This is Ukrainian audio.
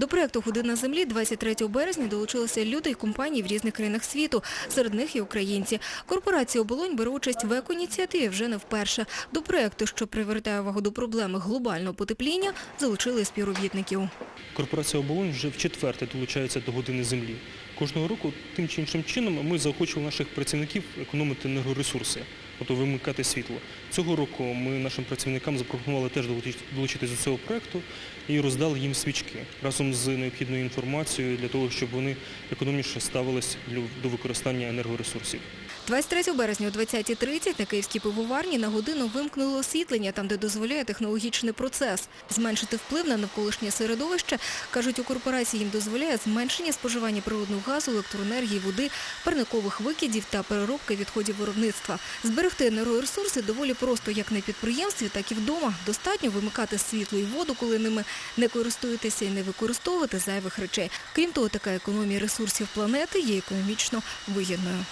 До проєкту «Година землі» 23 березня долучилися люди і компанії в різних країнах світу. Серед них і українці. Корпорація «Оболонь» бере участь в екоініціативі вже не вперше. До проєкту, що привертає увагу до проблеми глобального потепління, залучили співробітників. Корпорація «Оболонь» вже вчетверте долучається до години землі. Кожного року тим чи іншим чином ми заохочували наших працівників економити енергоресурси, тобто вимикати світло. Цього року ми нашим працівникам запропонували теж долучити- долучитись до цього проєкту і роздали їм свічки разом з необхідною інформацією для того, щоб вони економніше ставились до використання енергоресурсів. 23 березня о 20.30 на Київській пивоварні на годину вимкнули освітлення, там, де дозволяє технологічний процес. Зменшити вплив на навколишнє середовище, кажуть, у корпорації їм дозволяє зменшення споживання природного газу, електроенергії, води, парникових викидів та переробки відходів виробництва. Зберегти енергоресурси доволі просто як на підприємстві, так і вдома. Достатньо вимикати світло і воду, коли ними не користуєтеся і не використовувати зайвих речей. Крім того, така економія ресурсів планети є економічно вигідною.